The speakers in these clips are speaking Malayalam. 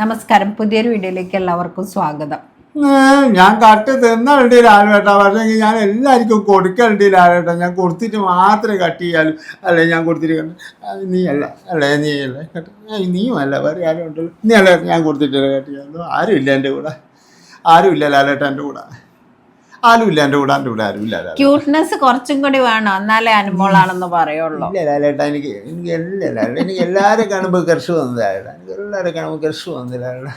നമസ്കാരം. പുതിയൊരു വീഡിയോയിലേക്ക് എല്ലാവർക്കും സ്വാഗതം. ഞാൻ കട്ട് തിന്നുണ്ട് ലാലേട്ടാ പക്ഷേ ഞാൻ എല്ലാവർക്കും കൊടുക്കലുണ്ട് ലാലേട്ടാ ഞാൻ കൊടുത്തിട്ട് മാത്രമേ കട്ട് ചെയ്യാലും. അല്ലേ ഞാൻ കൊടുത്തിട്ട് നീ അല്ല അല്ലേ നീ അല്ലേ നീയും അല്ല. വേറെ ആരും ഉണ്ടല്ലോ. നീ അല്ല ഞാൻ കൊടുത്തിട്ടില്ല കട്ട് ആരും ഇല്ല എന്റെ കൂടെ. ആരും ഇല്ല ലാലേട്ടാ എന്റെ കൂടെ. ആരുമില്ല എന്റെ കൂടെ എന്റെ. ക്യൂട്ട്നെസ് കുറച്ചും കൂടി വേണം. എന്നാലേ അനുമോളാണെന്ന് പറയുള്ളൂ. ഇല്ല ലാലേട്ടാ എനിക്ക് എനിക്ക് എല്ലാ ലാലേട്ടാ എനിക്ക് എല്ലാവരും കാണുമ്പോൾ കർഷു വന്നത് ലാലേട്ടാ. എനിക്ക് എല്ലാവരും കാണുമ്പോൾ കർഷു വന്നത് ലാലേട്ടാ.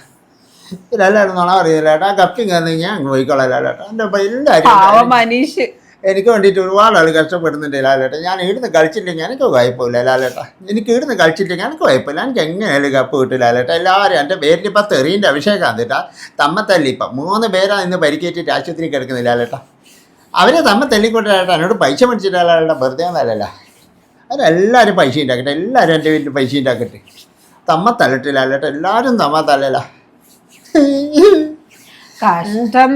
ലാലേട്ടാ നോണ അറിയില്ല ലാലേട്ടാ കപ്പിങ് ഞാൻ അങ്ങ് പോയിക്കോളാം ലാലേട്ടാ. എന്റെ ഒപ്പം എല്ലാവരും മനീഷ്. എനിക്ക് വേണ്ടിയിട്ട് ഒരുപാട് ആൾ കഷ്ടപ്പെടുന്നുണ്ട് ലാലേട്ട. ഞാൻ ഇവിടുന്ന് കളിച്ചില്ലെങ്കിൽ എനിക്ക് കുഴപ്പമില്ല ലാലേട്ട. എനിക്ക് ഇവിടുന്ന് കളിച്ചില്ലെങ്കിൽ എനിക്ക് കുഴപ്പമില്ല എനിക്ക് എങ്ങനെയാലും കപ്പ് കിട്ടും ലാലേട്ട? എല്ലാവരും എന്റെ പേരിൽ ഇപ്പം തെറീന്റെ അഭിഷേകം എന്നിട്ടാ തമ്മ തല്ലിപ്പം മൂന്ന് പേരാണ് ഇന്ന് പരിക്കേറ്റിട്ട് ആശുപത്രി കിടക്കുന്നില്ല ലാലേട്ട. അവരെ തമ്മ തല്ലിക്കൊണ്ട് ലാലേട്ട. എന്നോട് പൈസ മേടിച്ചിട്ട് ലാലേട്ട. വെറുതെ ഒന്നല്ലല്ല അവരെല്ലാവരും പൈസ ഉണ്ടാക്കട്ടെ. എല്ലാവരും എന്റെ വീട്ടിൽ പൈസ ഉണ്ടാക്കട്ടെ. തമ്മ തല്ലട്ടെ ലാലേട്ട. എല്ലാവരും തമ്മ തല്ലല. കഷ്ടം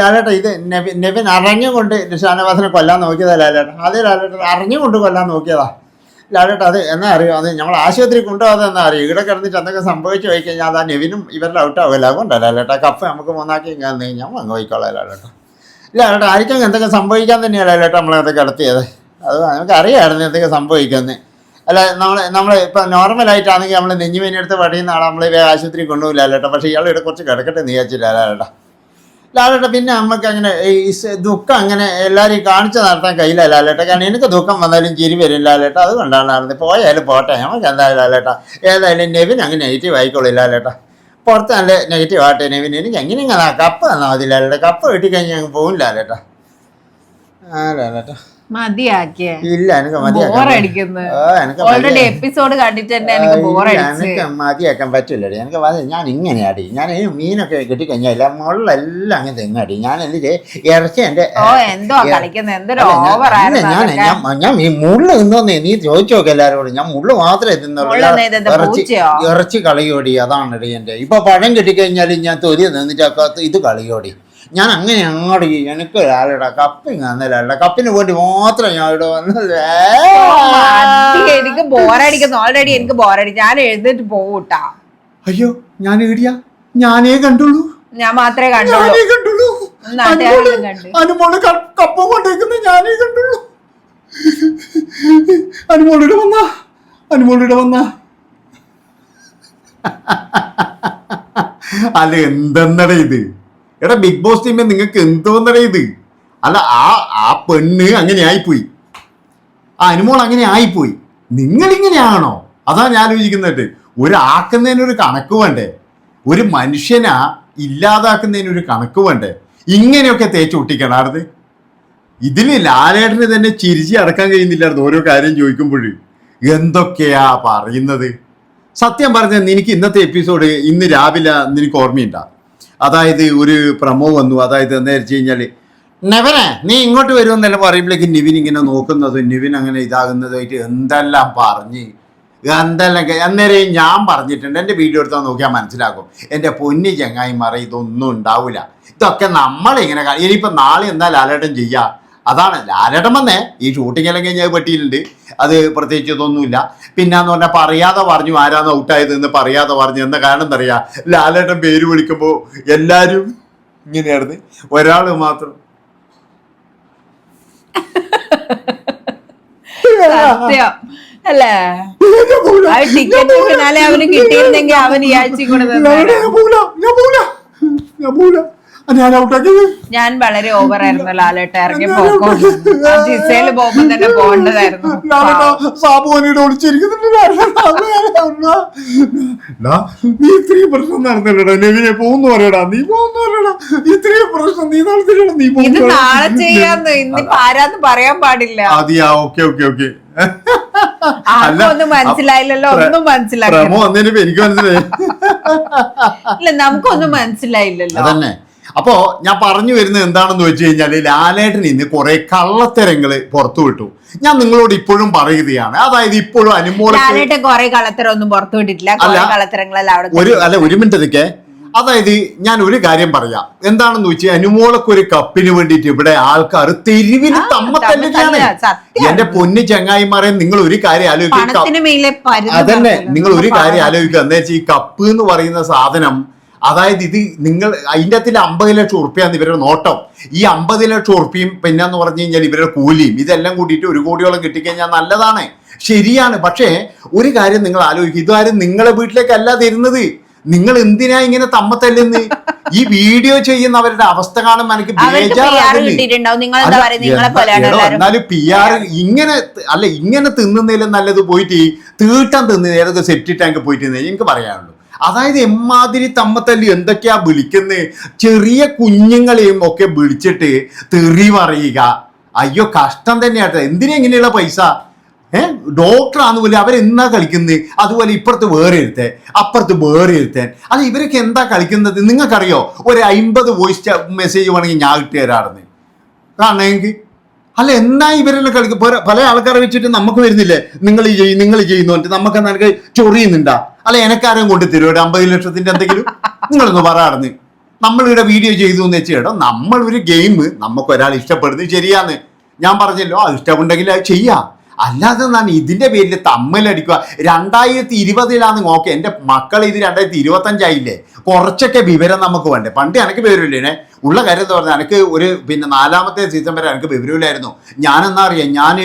ലാലേട്ട ഇത് നെവിൻ നെവിൻ അറിഞ്ഞുകൊണ്ട് ഷാനവാസിനെ കൊല്ലാൻ നോക്കിയതാ ലാലേട്ട. അത് ലാലേട്ട അറിഞ്ഞുകൊണ്ട് കൊല്ലാൻ നോക്കിയതാ. ലാലേട്ട അത് എന്നാ അറിയോ? അത് ഞങ്ങൾ ആശുപത്രി കൊണ്ടുപോകാതെ എന്നാ അറിയോ? ഇവിടെ കിടന്നിട്ട് എന്തൊക്കെ സംഭവിച്ചു പോയി കഴിഞ്ഞാൽ അതാ നെവിനും ഇവരുടെ ഔട്ടാവില്ല അതുകൊണ്ടാ ലാലേട്ട കപ്പ് നമുക്ക് മൂന്നാക്കി കഴിഞ്ഞാൽ അങ്ങ് പോയിക്കോളാം ലാലേട്ട. ലാലേട്ട ആർക്കും എന്തൊക്കെ സംഭവിക്കാൻ തന്നെയാണ് ലാലേട്ട നമ്മളത് കിടത്തിയത്? അത് നമുക്ക് അറിയാമായിരുന്നു എന്തൊക്കെ സംഭവിക്കുന്നത് അല്ല നമ്മൾ നമ്മൾ ഇപ്പം നോർമലായിട്ടാണെങ്കിൽ നമ്മൾ നെഞ്ഞുമേനെടുത്ത് പടിയുന്ന ആളെ നമ്മൾ ആശുപത്രി കൊണ്ടുപോകില്ല ലാലേട്ട പക്ഷേ ഇയാൾ ഇവിടെ കുറച്ച് കിടക്കട്ടെ നീ വിചാരിച്ചില്ല ലാലേട്ട ലാലേട്ട പിന്നെ നമുക്ക് അങ്ങനെ ഈ ദുഃഖം അങ്ങനെ എല്ലാവരെയും കാണിച്ചു നടത്താൻ കഴിയില്ല ലാലേട്ട കാരണം എനിക്ക് ദുഃഖം വന്നാലും ചിരി വരും ലാലേട്ട അതുകൊണ്ടാണ് നടന്നത് പോയാലും പോട്ടെ നമുക്ക് എന്തായാലും ലാലേട്ട ഏതായാലും നെവിൻ അങ്ങ് നെഗറ്റീവ് ആയിക്കോളൂ ലാലേട്ട പുറത്ത് നല്ല നെഗറ്റീവ് ആട്ടെ നെവിൻ. എനിക്ക് എങ്ങനെയെങ്കിലും കപ്പ് തന്നാൽ മതി ലാലേട്ട കപ്പ് കിട്ടിക്കഴിഞ്ഞാൽ ഞങ്ങൾ പോകും ലാലേട്ട ആ ലാലേട്ട മതിയാക്കിയേ. ഇല്ല എനിക്ക് മതിയാക്കാൻ ഓൾറെഡി എപ്പിസോഡ് കണ്ടിട്ട് തന്നെ എനിക്ക് എനിക്ക് മതിയാക്കാൻ പറ്റില്ലടി. എനിക്ക് ഞാൻ ഇങ്ങനെ അടി ഞാൻ ഈ മീനൊക്കെ കിട്ടിക്കഴിഞ്ഞാൽ മുള്ളെല്ലാം അങ്ങനെ തെങ്ങാടി ഞാൻ എന്ത് ഇറച്ചി എന്റെ ഞാൻ- ഞാൻ ഈ മുള്ള് തിന്നോന്നേ നീ ചോദിച്ചു നോക്കാം എല്ലാവരോടും ഞാൻ മുള്ള് മാത്രമേ തിന്നുള്ളൂ. ഇറച്ചി ഇറച്ചി കളിയോടി അതാണ് എന്റെ ഇപ്പൊ പഴം കിട്ടിക്കഴിഞ്ഞാൽ ഞാൻ തൊരി നിന്നിട്ട് ഇത് കളിയോടി. ഞാൻ അങ്ങനെ അങ്ങോട്ട് എനിക്ക് ആളുടെ കപ്പിങ് അന്നല്ല കപ്പിന് വേണ്ടി മാത്രം ഞാൻ ഇവിടെ വന്നത് എനിക്ക് ബോറടിക്കുന്നു ഓൾറെഡി എനിക്ക് ബോറടി ഞാൻ എഴുന്നേറ്റ് പോകൂട്ടാ അയ്യോ ഞാൻ ഈടിയാ ഞാനേ കണ്ടുള്ളൂ. ഞാൻ മാത്രമേ കണ്ടുള്ളൂ. അനുമോളിട. അനുമോൾ കപ്പ കൊണ്ടേക്കുന്ന ഞാനേ കണ്ടുള്ളൂ. വന്ന? അനുമോളിട വന്ന? അല്ല എന്തെന്നടേ ഇത്? എടാ ബിഗ് ബോസ് ടീമിൽ നിങ്ങൾക്ക് എന്തോന്നട ഇത്? അല്ല ആ ആ പെണ്ണ് അങ്ങനെ ആയിപ്പോയി. ആ അനുമോൾ അങ്ങനെ ആയിപ്പോയി. നിങ്ങളിങ്ങനെയാണോ? അതാ ഞാൻ ആലോചിക്കുന്നുണ്ട് ഒരാക്കുന്നതിനൊരു കണക്ക് വേണ്ടേ? ഒരു മനുഷ്യനാ ഇല്ലാതാക്കുന്നതിനൊരു കണക്ക് വേണ്ടേ? ഇങ്ങനെയൊക്കെ തേച്ച് ഒട്ടിക്കണാർന്ന് ഇതിൽ ലാലേട്ടന് തന്നെ ചിരിച്ച് അടക്കാൻ കഴിയുന്നില്ലായിരുന്നു ഓരോ കാര്യം ചോദിക്കുമ്പോൾ എന്തൊക്കെയാ പറയുന്നത്? സത്യം പറഞ്ഞാൽ നിനക്ക് ഇന്നത്തെ എപ്പിസോഡ് ഇന്ന് രാവിലെ നിനക്ക് ഓർമ്മയുണ്ടാ? അതായത് ഒരു പ്രമോ വന്നു. അതായത് എന്താ വെച്ച് കഴിഞ്ഞാൽ നെവനെ നീ ഇങ്ങോട്ട് വരുമെന്നല്ല പറയുമ്പോഴേക്ക് നിവിൻ ഇങ്ങനെ നോക്കുന്നതും. നിവിൻ അങ്ങനെ ഇതാകുന്നതായിട്ട് എന്തെല്ലാം പറഞ്ഞ് എന്തെല്ലാം അന്നേരം ഞാൻ പറഞ്ഞിട്ടുണ്ട്. എന്റെ വീഡിയോ എടുത്താൽ നോക്കിയാൽ മനസ്സിലാക്കും എന്റെ പൊന്നി ചങ്ങായിമാരെ ഇതൊന്നും ഉണ്ടാവില്ല ഇതൊക്കെ നമ്മളിങ്ങനെ ഇനിയിപ്പോൾ നാളെ എന്നാൽ ലാലേട്ടൻ ചെയ്യുക അതാണ്. ലാലേട്ടൻ വന്നേ. ഈ ഷൂട്ടിംഗ് അല്ലെങ്കിൽ ഞാൻ പറ്റിയിട്ടുണ്ട് അത് പ്രത്യേകിച്ച് ഇതൊന്നുമില്ല പിന്നെ എന്ന് പറഞ്ഞാൽ പറയാതെ പറഞ്ഞു ആരാന്ന് ഔട്ടായത് എന്ന് പറയാതെ പറഞ്ഞു എന്ന കാരണം എന്താ അറിയാ ലാലേട്ടൻ പേര് വിളിക്കുമ്പോൾ എല്ലാവരും ഇങ്ങനെയായിരുന്നു. ഒരാൾ മാത്രം. സത്യം. അല്ലേ? ആ ടിക്കറ്റ് പിന്നാലെ അവന് കിട്ടിയിരുന്നെങ്കിൽ അവൻ ഈ ആഴ്ച കൂടെ ഞാൻ ഞാൻ വളരെ ഓവർ ആയിരുന്നു ലാലേട്ട. ഇറങ്ങി പോകുമ്പോ തന്നെ പോകേണ്ടതായിരുന്നു. ഒളിച്ചിരിക്കുന്നുണ്ട്. ലാ, നീ ഇത്രയും പ്രശ്നം നടന്നില്ലടാ. നെവിനെ പോകുന്നു പറയടാ. നീ പോകുന്നു പറയടാ. ഇത്രയും പ്രശ്നം നീ നടത്തില്ലടാ നീ പോകുന്നു നാളെ ചെയ്യാന്ന്. ഇന്നിപ്പോ ആരാന്ന് പറയാൻ പാടില്ല. അതിയാ ഓക്കെ ഓക്കെ ഓക്കെ. ആർക്കും ഒന്നും മനസ്സിലായില്ലല്ലോ. ഒന്നും മനസ്സിലായി എനിക്ക് മനസ്സിലായി. ഇല്ല നമുക്കൊന്നും മനസ്സിലായില്ലല്ലോ. അതന്നെ. അപ്പോ ഞാൻ പറഞ്ഞു വരുന്നത് എന്താണെന്ന് വെച്ച് കഴിഞ്ഞാൽ ലാലേട്ടൻ ഇന്ന് കുറെ കള്ളത്തരങ്ങൾ പുറത്തു വിട്ടു. ഞാൻ നിങ്ങളോട് ഇപ്പോഴും പറയുകയാണ്. അതായത് ഇപ്പോഴും ഒന്നും പുറത്തു വിട്ടിട്ടില്ല. ഒരു അല്ല ഒരു മിനിറ്റ് നിൽക്കേ. അതായത് ഞാൻ ഒരു കാര്യം പറയാം. എന്താണെന്ന് വെച്ചാൽ അനുമോളൊക്കെ ഒരു കപ്പിന് വേണ്ടിയിട്ട് ഇവിടെ ആൾക്കാർ തെരുവിന് തമ്മത്തല്ലാണ്. എന്റെ പൊന്നു ചങ്ങായിമാരെ നിങ്ങൾ ഒരു കാര്യം ആലോചിക്കുക. അതന്നെ നിങ്ങൾ ഒരു കാര്യം. ആലോചിക്കുക. എന്താ വെച്ചാൽ ഈ കപ്പ് എന്ന് പറയുന്ന സാധനം അതായത് ഇത് നിങ്ങൾ അതിന്റെ അകത്തിൽ അമ്പത് ലക്ഷം ഉറുപ്പ്യാണ് ഇവരുടെ നോട്ടം. ഈ അമ്പത് ലക്ഷം ഉറുപ്പ്യയും പിന്നെ എന്ന് പറഞ്ഞു കഴിഞ്ഞാൽ ഇവരുടെ കൂലിയും ഇതെല്ലാം കൂട്ടിയിട്ട് ഒരു കോടിയോളം കിട്ടിക്കഴിഞ്ഞാൽ നല്ലതാണ്. ശരിയാണ്. പക്ഷേ ഒരു കാര്യം നിങ്ങൾ ആലോചിക്കുക ഇതാരും നിങ്ങളെ വീട്ടിലേക്കല്ല തരുന്നത്. നിങ്ങൾ എന്തിനാ ഇങ്ങനെ തമ്മത്തല്ലെന്ന്? ഈ വീഡിയോ ചെയ്യുന്നവരുടെ അവസ്ഥ കാണുമ്പോൾ എനിക്ക് എന്നാലും പി ആർ ഇങ്ങനെ അല്ല ഇങ്ങനെ തിന്നുന്നതിലും നല്ലത് പോയിട്ട് തീട്ടം തിന്നുന്ന ഏതൊക്കെ സെപ്റ്റി ടാങ്ക് പോയിട്ട് എനിക്ക് പറയാനുള്ളൂ. അതായത് എമ്മാതിരി തമ്മത്തല്ലി എന്തൊക്കെയാ വിളിക്കുന്നത് ചെറിയ കുഞ്ഞുങ്ങളെയും ഒക്കെ വിളിച്ചിട്ട് തെറി പറയുക. അയ്യോ കഷ്ടം തന്നെയാട്ടോ. എന്തിനാ ഇങ്ങനെയുള്ള പൈസ? ഏഹ് ഡോക്ടറാന്ന് പോലെ അവരെന്നാ കളിക്കുന്നത് അതുപോലെ ഇപ്പുറത്ത് വേറെ ഇരുത്തേ അപ്പുറത്ത് വേറെ ഇരുത്തേ അത് ഇവരൊക്കെ എന്താ കളിക്കുന്നത്? നിങ്ങൾക്കറിയോ? ഒരു അമ്പത് വോയിസ് മെസ്സേജ് വേണമെങ്കിൽ ഞാൻ ഇട്ട് തരാറുണ്ട്. കാണണമെങ്കിൽ അല്ല എന്നാ ഇവരെല്ലാം കളിക്കും? പല ആൾക്കാരെ വെച്ചിട്ട് നമുക്ക് വരുന്നില്ലേ? നിങ്ങൾ ചെയ്യും നിങ്ങൾ ചെയ്യുന്നു എന്നിട്ട് നമുക്ക് നിനക്ക് ചൊറിയുന്നുണ്ടാ അല്ല എനക്കാരും കൊണ്ട് തരും ഒരു അമ്പത് ലക്ഷത്തിന്റെ എന്തെങ്കിലും? നിങ്ങളൊന്ന് പറയാറുന്ന് നമ്മളിവിടെ വീഡിയോ ചെയ്തു എന്ന് വെച്ചാൽ കേട്ടോ നമ്മളൊരു ഗെയിം നമുക്ക് ഒരാൾ ഇഷ്ടപ്പെടുന്നത് ശരിയാന്ന്. ഞാൻ പറഞ്ഞല്ലോ അത് ഇഷ്ടമുണ്ടെങ്കിൽ അത് ചെയ്യാം. അല്ലാതെ നാം ഇതിന്റെ പേരിൽ തമ്മിലടിക്കുക. രണ്ടായിരത്തി ഇരുപതിലാന്ന് നോക്കി എന്റെ മക്കൾ ഇത് രണ്ടായിരത്തി ഇരുപത്തഞ്ചായില്ലേ? കുറച്ചൊക്കെ വിവരം നമുക്ക് വേണ്ടേ. പണ്ട് എനിക്ക് വിവരമില്ലേ ഉള്ള കാര്യം എന്ന് പറഞ്ഞാൽ എനിക്ക് ഒരു പിന്നെ നാലാമത്തെ സീസൺ വരെ എനിക്ക് വിവരമില്ലായിരുന്നു. ഞാനെന്നാ അറിയാം? ഞാൻ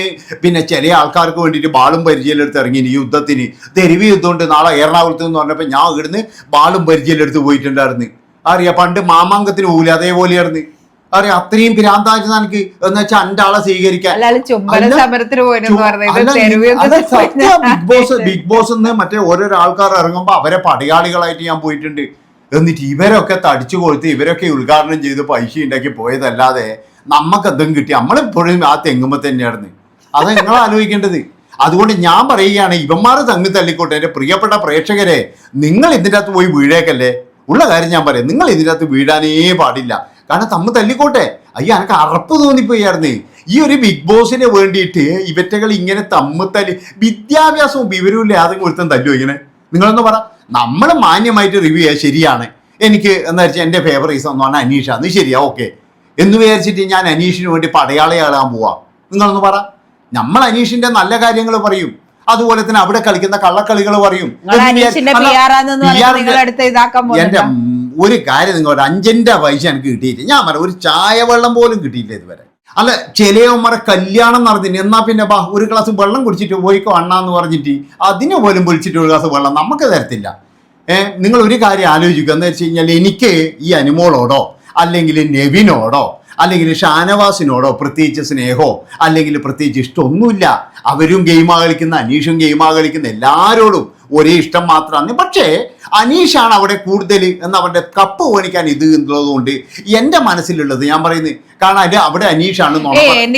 പിന്നെ ചില ആൾക്കാർക്ക് വേണ്ടിയിട്ട് ബാളും പരിചയമെടുത്ത് ഇറങ്ങി. യുദ്ധത്തിന് തെരുവ് യുദ്ധമുണ്ട്. നാളെ എറണാകുളത്ത് എന്ന് പറഞ്ഞപ്പോൾ ഞാൻ ഇവിടുന്ന് ബാളും പരിചയമെടുത്ത് പോയിട്ടുണ്ടായിരുന്നു. അറിയാം? പണ്ട് മാമാങ്കത്തിന് പോകില്ല അതേപോലെയായിരുന്നു. അറിയാം അത്രയും ഭ്രാന്തായിരുന്നു എനിക്ക് എന്ന് വെച്ചാൽ എന്റെ ആളെ സ്വീകരിക്കാൻ. ബിഗ് ബോസ് ബിഗ് ബോസ് എന്ന് മറ്റേ ഓരോരോ ആൾക്കാർ ഇറങ്ങുമ്പോ അവരെ പടയാളികളായിട്ട് ഞാൻ പോയിട്ടുണ്ട്. എന്നിട്ട് ഇവരൊക്കെ തടിച്ചു കൊടുത്ത് ഇവരൊക്കെ ഉദ്ഘാടനം ചെയ്ത് പൈസ ഉണ്ടാക്കി പോയതല്ലാതെ നമുക്ക് എന്തും കിട്ടി. നമ്മളെപ്പോഴും ആ തെങ്ങുമ്പോ തന്നെയായിരുന്നു. അത് നിങ്ങൾ ആലോചിക്കേണ്ടത്. അതുകൊണ്ട് ഞാൻ പറയുകയാണ് ഇവന്മാർ തങ്ങി തള്ളിക്കോട്ടെ. എന്റെ പ്രിയപ്പെട്ട പ്രേക്ഷകരെ നിങ്ങൾ ഇതിന്റെ അകത്ത് പോയി വീഴേക്കല്ലേ? ഉള്ള കാര്യം ഞാൻ പറയാം. നിങ്ങൾ ഇതിന്റെ അകത്ത് വീഴാനേ പാടില്ല. കാരണം തമ്മ് തല്ലിക്കോട്ടെ. അയ്യോ എനിക്ക് അറപ്പ് തോന്നിപ്പോയായിരുന്നു. ഈ ഒരു ബിഗ് ബോസിന് വേണ്ടിയിട്ട് ഇവറ്റകൾ ഇങ്ങനെ തമ്മ് തല്ലി വിദ്യാഭ്യാസവും വിവരവും ഇല്ലാതെ ഒരുത്തം തല്ലു ഇങ്ങനെ? നിങ്ങളൊന്ന് പറ. നമ്മൾ മാന്യമായിട്ട് റിവ്യൂ ചെയ്യാൻ ശരിയാണ്. എനിക്ക് എന്താ വെച്ചാൽ എന്റെ ഫേവറീസ് എന്ന് പറഞ്ഞാൽ അനീഷ. അത് ശരിയാ ഓക്കെ എന്ന് വിചാരിച്ചിട്ട് ഞാൻ അനീഷിന് വേണ്ടി പടയാളയാളാൻ പോവാ. നിങ്ങളൊന്ന് പറ. നമ്മൾ അനീഷിന്റെ നല്ല കാര്യങ്ങൾ പറയും. അതുപോലെ തന്നെ അവിടെ കളിക്കുന്ന കള്ളക്കളികൾ പറയും. എന്റെ ഒരു കാര്യം നിങ്ങൾ ഒരു അഞ്ചിന്റെ പൈസ എനിക്ക് കിട്ടിയിട്ടില്ല ഞാൻ പറയാം ഒരു ചായ വെള്ളം പോലും കിട്ടിയില്ല ഇതുവരെ. അല്ല ചിലയമ്മരെ കല്യാണം നടത്തി എന്നാ പിന്നെ ബാ ഒരു ഗ്ലാസ് വെള്ളം കുടിച്ചിട്ട് പോയിക്കോ അണ്ണാന്ന് പറഞ്ഞിട്ട് അതിനെ പോലും വിളിച്ചിട്ട് ഒരു ഗ്ലാസ് വെള്ളം നമുക്ക് തരത്തില്ല. ഏഹ് നിങ്ങൾ ഒരു കാര്യം ആലോചിക്കുക. എന്ന് വെച്ച് കഴിഞ്ഞാൽ എനിക്ക് ഈ അനുമോളോടോ അല്ലെങ്കിൽ നെവിനോടോ അല്ലെങ്കിൽ ഷാനവാസിനോടോ പ്രത്യേകിച്ച് സ്നേഹമോ അല്ലെങ്കിൽ പ്രത്യേകിച്ച് ഇഷ്ടമൊന്നുമില്ല. അവരും ഗെയിമാ കളിക്കുന്ന അനീഷും ഗെയിമാ കളിക്കുന്ന എല്ലാവരോടും ഒരേ ഇഷ്ടം മാത്രമാണ്. പക്ഷേ അനീഷാണ് അവിടെ കൂടുതൽ എന്ന് അവരുടെ കപ്പ് മേടിക്കാൻ ഇത് എന്നുള്ളതുകൊണ്ട് എന്റെ മനസ്സിലുള്ളത് ഞാൻ പറയുന്നത് കാരണം അത് അവിടെ അനീഷാണ്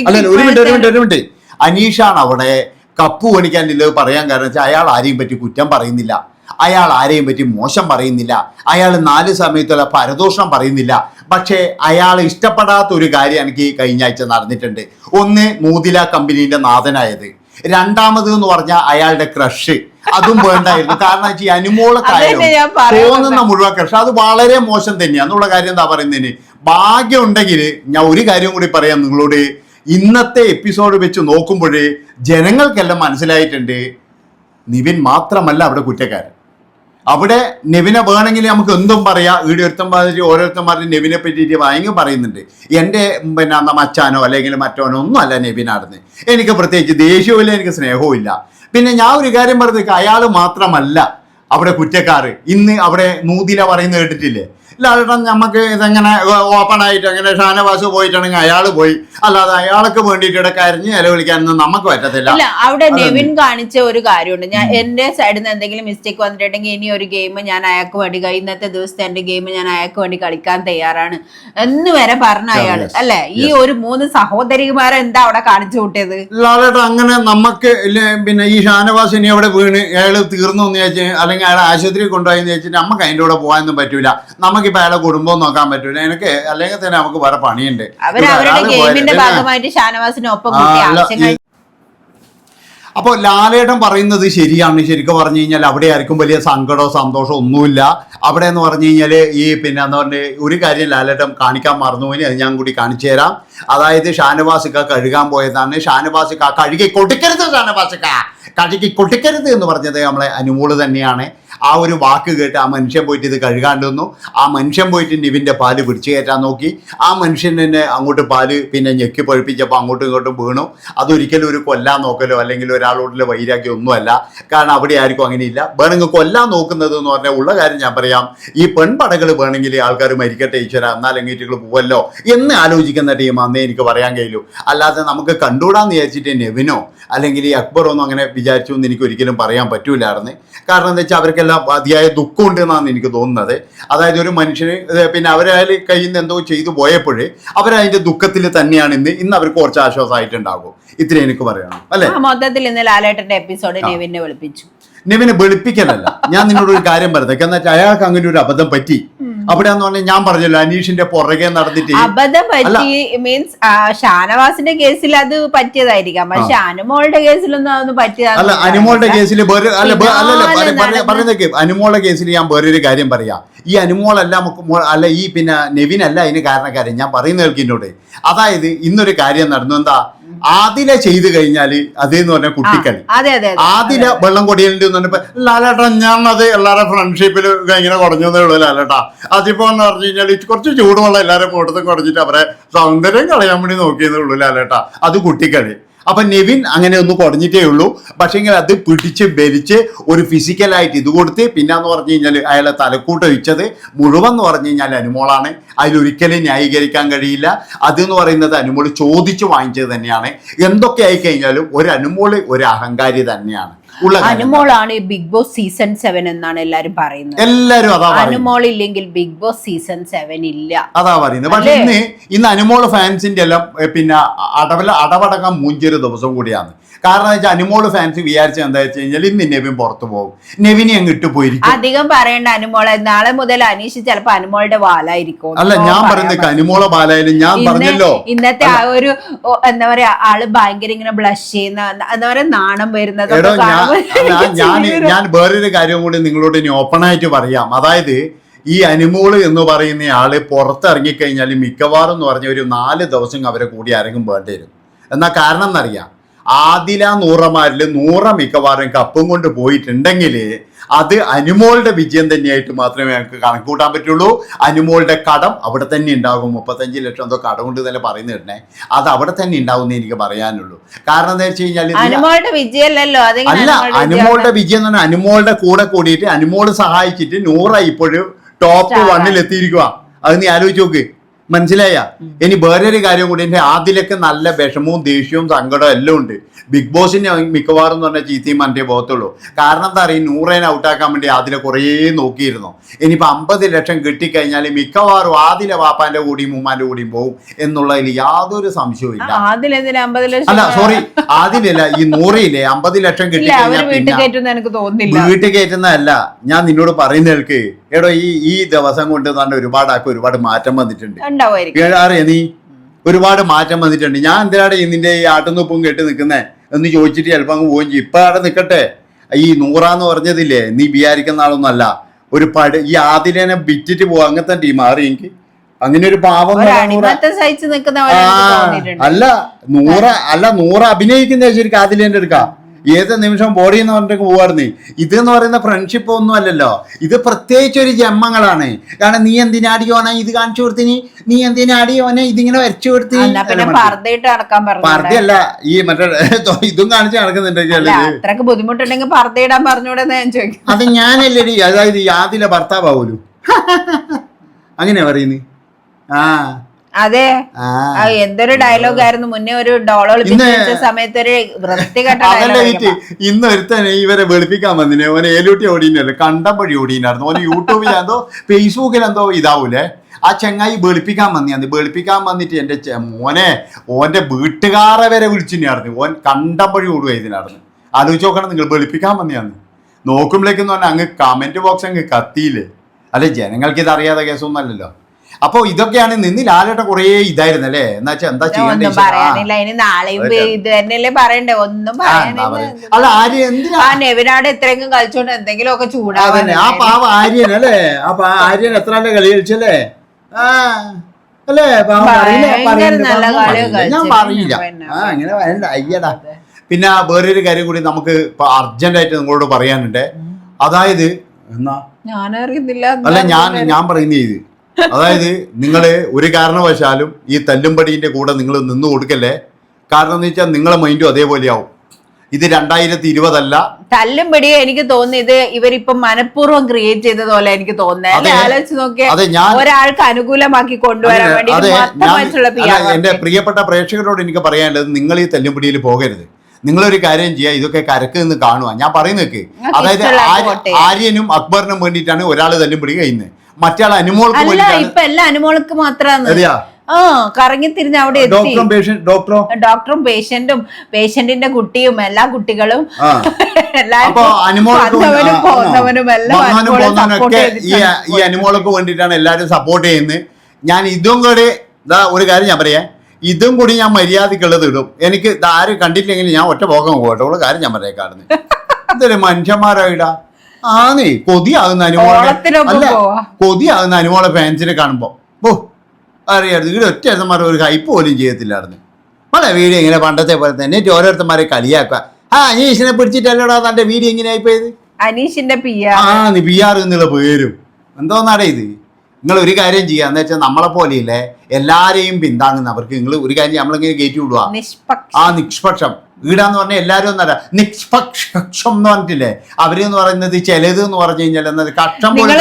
അല്ല ഒരു മിനിറ്റ് ഒരു മിനിറ്റ് ഒരു മിനിറ്റ്. അനീഷാണ് അവിടെ കപ്പ് മേടിക്കാൻ ഇല്ലത് പറയാൻ കാരണം വെച്ചാൽ അയാൾ ആരെയും പറ്റി കുറ്റം പറയുന്നില്ല. അയാൾ ആരെയും പറ്റി മോശം പറയുന്നില്ല. അയാൾ നാല് സമയത്തുള്ള പരദോഷം പറയുന്നില്ല. പക്ഷേ അയാൾ ഇഷ്ടപ്പെടാത്ത ഒരു കാര്യം എനിക്ക് കഴിഞ്ഞ ആഴ്ച നടന്നിട്ടുണ്ട്. ഒന്ന് മൂതില കമ്പനീന്റെ നാഥനായത്. രണ്ടാമത് എന്ന് പറഞ്ഞാൽ അയാളുടെ ക്രഷ് അതും വേണ്ടായിരുന്നു. കാരണം വെച്ചാൽ ഈ അനുമോളൊക്കെ അതന്നെ ഞാൻ പറയാൻ തോന്നുന്ന മുഴുവൻ പക്ഷെ അത് വളരെ മോശം തന്നെയാണ് എന്നുള്ള കാര്യം എന്താ പറയുന്നതിന്? ഭാഗ്യം ഉണ്ടെങ്കിൽ ഞാൻ ഒരു കാര്യം കൂടി പറയാം നിങ്ങളോട്. ഇന്നത്തെ എപ്പിസോഡ് വെച്ച് നോക്കുമ്പോൾ ജനങ്ങൾക്കെല്ലാം മനസ്സിലായിട്ടുണ്ട് നിവിൻ മാത്രമല്ല അവിടെ കുറ്റക്കാരൻ. അവിടെ നെവിനെ വേണമെങ്കിൽ നമുക്ക് എന്തും പറയാം. ഈടെ ഒരുത്തന്മാര് ഓരോരുത്തന്മാരും നെവിനെ പറ്റിയിട്ട് ഭയങ്കര പറയുന്നുണ്ട്. എന്റെ പിന്നെ അന്ന മച്ചാനോ അല്ലെങ്കിൽ മറ്റോനോ ഒന്നും അല്ല നെവിനാടുന്നത്. എനിക്ക് പ്രത്യേകിച്ച് ദേഷ്യവും ഇല്ല എനിക്ക് സ്നേഹവും ഇല്ല. പിന്നെ ഞാൻ ഒരു കാര്യം പറഞ്ഞേക്കാം അയാൾ മാത്രമല്ല അവിടെ കുറ്റക്കാർ ഇന്ന് അവിടെ നൂതില പറയുന്നത് കേട്ടിട്ടില്ലേ? ലാലേട്ടൻ നമുക്ക് ഇതെങ്ങനെ ഓപ്പൺ ആയിട്ട് അങ്ങനെ ഷാനവാസ് പോയിട്ടാണെങ്കിൽ അയാൾ പോയി. അല്ലാതെ അയാൾക്ക് വേണ്ടിയിട്ട് കരഞ്ഞ് നിലവിളിക്കാനൊന്നും നമുക്ക് പറ്റത്തില്ല. അവിടെ. നെവിൻ കാണിച്ച ഒരു കാര്യമുണ്ട്. ഞാൻ എന്റെ സൈഡിൽ നിന്ന് എന്തെങ്കിലും മിസ്റ്റേക്ക് വന്നിട്ടുണ്ടെങ്കിൽ ഇനി ഒരു ഗെയിം ഞാൻ അയാൾക്ക് വേണ്ടി ഇന്നത്തെ ദിവസത്തെ എന്റെ ഗെയിം ഞാൻ അയാൾക്ക് വേണ്ടി കളിക്കാൻ തയ്യാറാണ് എന്ന് വരെ പറഞ്ഞ അയാൾ. അല്ലെ? ഈ ഒരു മൂന്ന് സഹോദരിമാരെ എന്താ അവിടെ കാണിച്ചു കൂട്ടിയത്? ലാലേട്ടൻ അങ്ങനെ നമുക്ക് പിന്നെ ഈ ഷാനവാസ് ഇനി അവിടെ വീണ് അയാൾ തീർന്നു എന്ന് ചോദിച്ചാൽ അല്ലെങ്കിൽ അയാൾ ആശുപത്രി കൊണ്ടുപോയെന്ന് ചോദിച്ചിട്ട് നമുക്ക് അതിന്റെ കൂടെ പോകാനൊന്നും പറ്റൂല. നമുക്കിപ്പോൾ അയാളെ കുടുംബം നോക്കാൻ പറ്റൂല. എനിക്ക് അല്ലെങ്കിൽ തന്നെ നമുക്ക് വേറെ പണിയുണ്ട്. അപ്പോൾ ലാലേട്ടൻ പറയുന്നത് ശരിയാണ്. ശരിക്കും പറഞ്ഞു കഴിഞ്ഞാൽ അവിടെ ആർക്കും വലിയ സങ്കടമോ സന്തോഷമോ ഒന്നുമില്ല. അവിടെ എന്ന് പറഞ്ഞു കഴിഞ്ഞാൽ ഈ പിന്നെ എന്താ പറഞ്ഞ ഒരു കാര്യം ലാലേട്ടൻ കാണിക്കാൻ മറന്നുപോയി അത് ഞാൻ കൂടി കാണിച്ചു തരാം. അതായത് ഷാനവാസിക്ക കഴുകാൻ പോയതാണ്. ഷാനവാസിക്ക കഴുകി കൊട്ടിക്കരുത് ഷാനവാസിക്ക. കഴുകി കൊട്ടിക്കരുത് എന്ന് പറഞ്ഞത് നമ്മളെ അനുമോൾ തന്നെയാണ്. ആ ഒരു വാക്ക് കേട്ട് ആ മനുഷ്യൻ പോയിട്ട് ഇത് കഴുകാണ്ട് വന്നു ആ മനുഷ്യൻ പോയിട്ട് നിവിന്റെ പാൽ പിടിച്ചു കയറ്റാൻ നോക്കി. ആ മനുഷ്യൻ തന്നെ അങ്ങോട്ട് പാൽ പിന്നെ ഞെക്കി പഴുപ്പിച്ചപ്പോൾ അങ്ങോട്ടും ഇങ്ങോട്ടും വീണു. അതൊരിക്കലും ഒരു കൊല്ലാൻ നോക്കലോ അല്ലെങ്കിൽ ഒരാളോടുള്ള വൈരാഗ്യം ഒന്നുമല്ല. കാരണം അവിടെ ആർക്കും അങ്ങനെയില്ല. വേണമെങ്കിൽ കൊല്ലാൻ നോക്കുന്നത് എന്ന് പറഞ്ഞാൽ ഉള്ള കാര്യം ഞാൻ പറയാം. ഈ പെൺപടകൾ വേണമെങ്കിൽ ആൾക്കാർ മരിക്കട്ടെ ഈശ്വര എങ്ങീറ്റുകൾ പോവല്ലോ എന്ന് ആലോചിക്കുന്ന ടീം അന്നേ എനിക്ക് പറയാൻ കഴിയൂ അല്ലാതെ നമുക്ക് കണ്ടുകൂടാന്ന് വിചാരിച്ചിട്ട് നെവിനോ അല്ലെങ്കിൽ ഈ അക്ബറോ ഒന്നും അങ്ങനെ വിചാരിച്ചു എന്ന് എനിക്ക് ഒരിക്കലും പറയാൻ പറ്റൂലായിരുന്നു. കാരണം എന്താ വെച്ചാൽ അവർക്കെല്ലാം അതിയായ ദുഃഖമുണ്ട് എന്നാണ് എനിക്ക് തോന്നുന്നത്. അതായത് ഒരു മനുഷ്യന് പിന്നെ അവരതിൽ കയ്യിൽ നിന്ന് എന്തോ ചെയ്തു പോയപ്പോഴേ അവരതിന്റെ ദുഃഖത്തിൽ തന്നെയാണ് ഇന്ന് ഇന്ന് അവർക്ക് കുറച്ച് ആശ്വാസമായിട്ടുണ്ടാകും. ഇത്രയും എനിക്ക് പറയണം അല്ലെ? മൊത്തത്തിൽ ഇന്ന് ലാലേട്ടന്റെ എപ്പിസോഡ് നെവിനെ വിളിപ്പിച്ചു. നെവിനെ വെളുപ്പിക്കലല്ല ഞാൻ നിന്നോട് ഒരു കാര്യം പറഞ്ഞേക്കാം എന്നുവെച്ചാൽ അയാൾക്ക് അങ്ങനെ ഒരു അബദ്ധം പറ്റി. അവിടെ എന്ന് പറഞ്ഞാൽ ഞാൻ പറഞ്ഞല്ലോ അനീഷിന്റെ പുറകെ നടന്നിട്ട്. അബദ്ധം പറ്റി മീൻസ് ഷാനവാസിന്റെ കേസിൽ അത് പറ്റിയതായിരിക്കാം. പക്ഷെ അനുമോളുടെ കേസിലൊന്നും അതൊന്നും അല്ല അനുമോളുടെ കേസിൽ അല്ല പറയുന്നേക്ക് അനുമോളുടെ കേസിൽ ഞാൻ വേറൊരു കാര്യം പറയാം. ഈ അനുമോളല്ല അല്ല ഈ പിന്നെ നെവിനല്ല അതിന് കാരണക്കാരൻ ഞാൻ പറയുന്ന കേൾക്കിനോട് അതായത് ഇന്നൊരു കാര്യം നടന്നു. എന്താ? ആദില ചെയ്തു കഴിഞ്ഞാൽ അതേന്ന് പറഞ്ഞ കുട്ടിക്കളി ആദിന വെള്ളം കൊടിയലിന്റെ എന്ന് പറഞ്ഞപ്പോ ലാലേട്ടാ ഞാൻ അത് എല്ലാവരുടെ ഫ്രണ്ട്ഷിപ്പിൽ ഇങ്ങനെ കുറഞ്ഞതേ ഉള്ളൂ ലാലേട്ടാ. അതിപ്പോ എന്ന് പറഞ്ഞു കഴിഞ്ഞാൽ കുറച്ച് ചൂടുവെള്ളം എല്ലാവരും കൂട്ടത്തിൽ കുറഞ്ഞിട്ട് അവരെ സൗന്ദര്യം കളയാൻ വേണ്ടി നോക്കിയതേ ഉള്ളൂ ലാലേട്ടാ. അത് കുട്ടിക്കളി അപ്പൊ നെവിൻ അങ്ങനെ ഒന്ന് കുറഞ്ഞിട്ടേ ഉള്ളൂ. പക്ഷേങ്കിൽ അത് പിടിച്ച് ഭരിച്ച് ഒരു ഫിസിക്കലായിട്ട് ഇത് കൊടുത്ത് പിന്നെന്ന് പറഞ്ഞു കഴിഞ്ഞാൽ അയാളെ തലക്കൂട്ട് വെച്ചത് മുഴുവൻ എന്ന് പറഞ്ഞു കഴിഞ്ഞാൽ അനുമോളാണ്. അതിലൊരിക്കലും ന്യായീകരിക്കാൻ കഴിയില്ല. അതെന്ന് പറയുന്നത് അനുമോൾ ചോദിച്ച് വാങ്ങിച്ചത് തന്നെയാണ്. എന്തൊക്കെ ആയിക്കഴിഞ്ഞാലും ഒരു അനുമോൾ ഒരു അഹങ്കാരി തന്നെയാണ്. അനുമോളാണ് ആണ് ബിഗ് ബോസ് സീസൺ സെവൻ എന്നാണ് എല്ലാരും പറയുന്നത്. എല്ലാരും അതാ അനുമോൾ ഇല്ലെങ്കിൽ ബിഗ് ബോസ് സീസൺ സെവൻ ഇല്ല. അതാ പറയുന്നത്. പക്ഷെ? ഇന്ന് ഇന്ന് അനുമോൾ ഫാൻസിന്റെ എല്ലാം പിന്നെ അടവല അടവടക്കം മൂഞ്ചൊരു ദിവസം കൂടിയാണ്. കാരണം വെച്ചാൽ അനുമോൾ ഫാൻസ് വിചാരിച്ച എന്താ വെച്ച് കഴിഞ്ഞാൽ ഇന്ന് നെവിൻ പുറത്തു പോകും. നെവിനെ അങ്ങ് ഇട്ട് പോയിരിക്കും. അധികം പറയണ്ട അനുമോളെ. നാളെ മുതൽ അനീഷ് ചിലപ്പോ അനുമോളുടെ വാലായിരിക്കും. അല്ല ഞാൻ പറയുന്നത് അനുമോളെ ബാലായാലും ഞാൻ പറഞ്ഞല്ലോ. ഇന്നത്തെ ആ ഒരു എന്താ പറയാ ആൾ ഭയങ്കര ഇങ്ങനെ ബ്ലഷ് ചെയ്യുന്ന എന്താ പറയാ നാണം വരുന്നതൊക്കെ എടോ ഞാൻ ഞാൻ വേറൊരു കാര്യം കൂടി നിങ്ങളോട് ഇനി ഓപ്പൺ ആയിട്ട് പറയാം. അതായത് ഈ അനുമോൾ എന്ന് പറയുന്ന ആൾ പുറത്തിറങ്ങിക്കഴിഞ്ഞാൽ മിക്കവാറും എന്ന് പറഞ്ഞ ഒരു നാല് ദിവസം അവരെ കൂടി ആരെങ്കിലും വേണ്ടി വരും. എന്നാ കാരണം എന്നറിയാം. ആദില നൂറമാരിൽ നൂറ മിക്കവാറും കപ്പും കൊണ്ട് പോയിട്ടുണ്ടെങ്കിൽ അത് അനുമോളുടെ വിജയം തന്നെയായിട്ട് മാത്രമേ ഞങ്ങൾക്ക് കണക്കൂട്ടാൻ പറ്റുള്ളൂ. അനുമോളുടെ കടം അവിടെ തന്നെ ഉണ്ടാകും. മുപ്പത്തഞ്ച് ലക്ഷം എന്തോ കടം കൊണ്ട് തന്നെ പറയുന്നത് കേട്ടേ. അത് അവിടെ തന്നെ ഉണ്ടാവും എന്ന് എനിക്ക് പറയാനുള്ളൂ. കാരണം എന്താ വെച്ച് കഴിഞ്ഞാൽ അല്ല അനുമോളുടെ വിജയം എന്ന് പറഞ്ഞാൽ അനുമോളുടെ കൂടെ കൂടിയിട്ട് അനുമോൾ സഹായിച്ചിട്ട് നൂറ ഇപ്പോഴും ടോപ്പ് വണ്ണിൽ എത്തിയിരിക്കുക അത് നീ ആലോചിച്ച് നോക്ക്. മനസ്സിലായ? ഇനി വേറൊരു കാര്യം കൂടി എന്റെ ആദ്യമൊക്കെ നല്ല വിഷമവും ദേഷ്യവും സങ്കടവും എല്ലാം ഉണ്ട്. ബിഗ് ബോസിന് മിക്കവാറും എന്ന് പറഞ്ഞാൽ ചീത്തയും മറ്റേ പോകത്തുള്ളൂ. കാരണം എന്താ പറയുക നൂറേനെ ഔട്ടാക്കാൻ വേണ്ടി ആദ്യം കുറേ നോക്കിയിരുന്നു. ഇനിയിപ്പോൾ അമ്പത് ലക്ഷം കിട്ടിക്കഴിഞ്ഞാൽ മിക്കവാറും ആദിലെ വാപ്പാന്റെ കൂടിയും ഉമ്മാന്റെ കൂടിയും പോകും എന്നുള്ളതിൽ യാതൊരു സംശയവും ഇല്ല. അല്ല സോറി ആദിലല്ല ഈ നൂറിലെ അമ്പത് ലക്ഷം കിട്ടി വീട്ടിൽ കയറ്റുന്നതല്ല ഞാൻ നിന്നോട് പറയുന്ന കേൾക്ക്. എടോ ഈ ഈ ദിവസം കൊണ്ട് തന്നെ ഒരുപാട് ആൾക്ക് ഒരുപാട് മാറ്റം വന്നിട്ടുണ്ട്. ഏ, നീ? ഒരുപാട് മാറ്റം വന്നിട്ടുണ്ട്. ഞാൻ എന്തിനാണ് നിന്റെ ഈ ആട്ടുന്നുപ്പും കേട്ട് നിൽക്കുന്നേ എന്ന് ചോദിച്ചിട്ട് ചിലപ്പോൾ അങ്ങ് പോകും ചെയ്യും. ഇപ്പൊ അവിടെ നിൽക്കട്ടെ ഈ നൂറാന്ന് പറഞ്ഞതില്ലേ? നീ വിചാരിക്കുന്ന ആളൊന്നല്ല. ഒരു പട ഈ ആദിലേനെ വിറ്റിട്ട് പോവാ. അങ്ങനത്തെ ടീം അറിയെങ്കിൽ അങ്ങനെ ഒരു പാവം അല്ല നൂറ അല്ല നൂറ അഭിനയിക്കുന്ന ശരിക്കും ആദിലേന്റെ എടുക്കാം. ഏത് നിമിഷം ബോഡി എന്ന് പറഞ്ഞിട്ട് പോവായിരുന്നു ഇത് എന്ന് പറയുന്ന ഫ്രണ്ട്ഷിപ്പ് ഒന്നും അല്ലല്ലോ. ഇത് പ്രത്യേകിച്ച് ഒരു ജന്മങ്ങളാണ്. കാരണം നീ എന്തിനാടിയോനെ ഇത് കാണിച്ചു കൊടുത്തിനി? നീ എന്തിനാടിയോനെ ഇതിങ്ങനെ വരച്ചു കൊടുത്തിനി? പറഞ്ഞല്ല പർദ്ദയല്ല ഈ മറ്റേ ഇതും കാണിച്ച് നടക്കുന്നുണ്ട് ബുദ്ധിമുട്ടുണ്ടെങ്കിൽ പർദ്ദയിടാൻ പറഞ്ഞൂടെ അത് ഞാനല്ലേ അതായത് യാതിലെ ഭർത്താവ് ഭർത്താവൂലു അങ്ങനെയാ പറയുന്നത് ആ. അതെ. എന്തൊരു ഡയലോഗ് ആയിരുന്നു. മുന്നേ ഒരു ഡോളോ ഒളിപ്പിച്ച സമയത്ത് ഒരു വൃത്തികെട്ട ഇന്ന് ഒരുത്തനെ ഇവരെ വെളുപ്പിക്കാൻ വന്നിനെ. ഓനെ ഏലൂട്ടി ഓടീനല്ലോ കണ്ടമ്പഴി ഓടീനായിരുന്നു ഓന് യൂട്യൂബിൽ എന്തോ ഫേസ്ബുക്കിൽ എന്തോ ഇതാവൂലേ? ആ ചെങ്ങായി വെളുപ്പിക്കാൻ വന്നിയാന്ന്. വെളുപ്പിക്കാൻ വന്നിട്ട് എന്റെ ചെ- മോനെ ഓന്റെ വീട്ടുകാരെ വരെ വിളിച്ചിനായിരുന്നു ഓൻ കണ്ടമ്പഴി ഓടുക ഇതിനായിരുന്നു ആലോചിച്ച് നോക്കണം നിങ്ങൾ വെളുപ്പിക്കാൻ വന്നിയാന്ന്. നോക്കുമ്പോഴേക്കെന്ന് പറഞ്ഞാൽ അങ്ങ് കമന്റ് ബോക്സ് അങ്ങ് കത്തിയില്ലേ? അല്ലെ ജനങ്ങൾക്ക് ഇത് അറിയാതെ കേസൊന്നും അല്ലല്ലോ. അപ്പൊ ഇതൊക്കെയാണ് നിന്ന് ലാലേട്ട കുറേ ഇതായിരുന്നു അല്ലേ? എന്നാ വെച്ചാ എന്താ ഒന്നും പറയാനില്ല ഇനി നാളെയും അതൊക്കെ. ഇത് തന്നെയല്ലേ പറയണ്ടേ? ഒന്നും ആ, പറയാനില്ല അല്ല ആര്യ എന്തിനാ? ആ നെവിനാട് എത്രയെങ്കിലും കളിച്ചോണ്ട് എന്തെങ്കിലും ഒക്കെ അതന്നെ ആ പാവ ആര്യൻ അല്ലേ? ആ പാ ആര്യൻ എത്ര നല്ല കളി കളിച്ചല്ലേ ആ അല്ലേ? പാവം അറിയില്ല, ഭയങ്കര പറയുന്നില്ല, നല്ല പാവം കളി പറയില്ല. ഞാൻ കളിച്ചിരുന്നു. പറയില്ല. പിന്നെ ആ അങ്ങനെ വേണ്ട അയ്യടാ. പിന്നെ വേറൊരു കാര്യം കൂടി നമുക്ക് ഇപ്പൊ അർജന്റായിട്ട് നിങ്ങളോട് പറയാനുണ്ട്. അതായത് എന്നാ? ഞാനറിയുന്നില്ല അല്ല ഞാൻ ഞാൻ പറയുന്ന ഇത്. അതായത് നിങ്ങൾ ഒരു കാരണവശാലും ഈ തല്ലുംപടിന്റെ കൂടെ നിങ്ങൾ നിന്ന് കൊടുക്കല്ലേ? കാരണം എന്ന് വെച്ചാൽ നിങ്ങളെ മൈൻഡും അതേപോലെയാവും. ഇത് രണ്ടായിരത്തി ഇരുപതല്ല തല്ലും പിടിയും എനിക്ക് തോന്നി ഇത് ഇവരിപ്പം മനഃപൂർവം ക്രിയേറ്റ് ചെയ്തത് പോലെ എനിക്ക് തോന്നുന്നത്. ആലോചിച്ച് ഒരാൾക്ക് അനുകൂലമാക്കി കൊണ്ടുവരാൻ വേണ്ടി എന്റെ പ്രിയപ്പെട്ട പ്രേക്ഷകരോട് എനിക്ക് പറയാനുള്ളത് നിങ്ങൾ ഈ തല്ലുപിടിയിൽ പോകരുത്. നിങ്ങളൊരു കാര്യം ചെയ്യുക ഇതൊക്കെ കരക്ക് നിന്ന് കാണുക ഞാൻ പറയുന്നേക്ക് അതായത് ആര്യനും അക്ബറിനും വേണ്ടിയിട്ടാണ് ഒരാൾ തല്ലുപിടി കഴിയുന്നത്. മറ്റേ അനുമോൾക്ക് അല്ല ഇപ്പൊ എല്ലാ അനുമോൾക്ക് അതെയാ? ആ കറങ്ങി തിരിഞ്ഞ് അവിടെ ഡോക്ടറും പേഷ്യന്റും പേഷ്യന്റിന്റെ കുട്ടിയും എല്ലാ കുട്ടികളും. എല്ലാരും ഈ അനുമോൾക്ക് വേണ്ടിയിട്ടാണ് എല്ലാവരും സപ്പോർട്ട് ചെയ്യുന്നത്. ഞാൻ ഇതും കൂടി ഒരു കാര്യം ഞാൻ പറയാം. ഇതും കൂടി ഞാൻ മര്യാദക്കുള്ളത് ഇടും. എനിക്ക് ഇത് ആരും കണ്ടില്ലെങ്കിൽ ഞാൻ ഒറ്റ പോകാൻ പോകട്ടെ. ഉള്ള കാര്യം ഞാൻ പറയാക്കാടുന്നു ഇതൊരു മനുഷ്യന്മാരായിടാ ആന്നേ കൊതിയാകുന്ന അനുമോളെ അല്ല. കൊതിയാകുന്ന അനുമോളെ ഫാൻസിനെ കാണുമ്പോ. ഓ അറിയായിരുന്നു. ഇവിടെ ഒറ്റ ഏതന്മാർ ഒരു ഹൈപ്പ് പോലും ചെയ്യത്തില്ലായിരുന്നു. മല വീഡിയോ ഇങ്ങനെ പണ്ടത്തെ പോലെ തന്നെ ഓരോരുത്തന്മാരെ കളിയാക്കുക. ആ അനീഷിനെ പിടിച്ചിട്ടല്ലടാ തന്റെ വീഡിയോ ഇങ്ങനെ ആയിപ്പോയത്? അനീഷിന്റെ പി ആ നീ പി ആർ എന്നുള്ള പേരും. എന്തോന്നാടേ ഇത്? നിങ്ങൾ ഒരു കാര്യം ചെയ്യുക എന്ന് വെച്ചാൽ നമ്മളെ പോലെയില്ലേ എല്ലാരെയും പിന്താങ്ങുന്നവർക്ക് നിങ്ങൾ ഒരു കാര്യം നമ്മളിങ്ങനെ കയറ്റി വിടുക നിഷ്പക്ഷ. ആ നിഷ്പക്ഷം. ഈടാന്ന് പറഞ്ഞാൽ എല്ലാവരും ഒന്നല്ല നിഷ്പക്ഷം എന്ന് പറഞ്ഞിട്ടില്ലേ? എന്ന് പറയുന്നത് ചിലത് എന്ന് പറഞ്ഞു കഴിഞ്ഞാൽ എന്നത് കക്ഷം പോലെ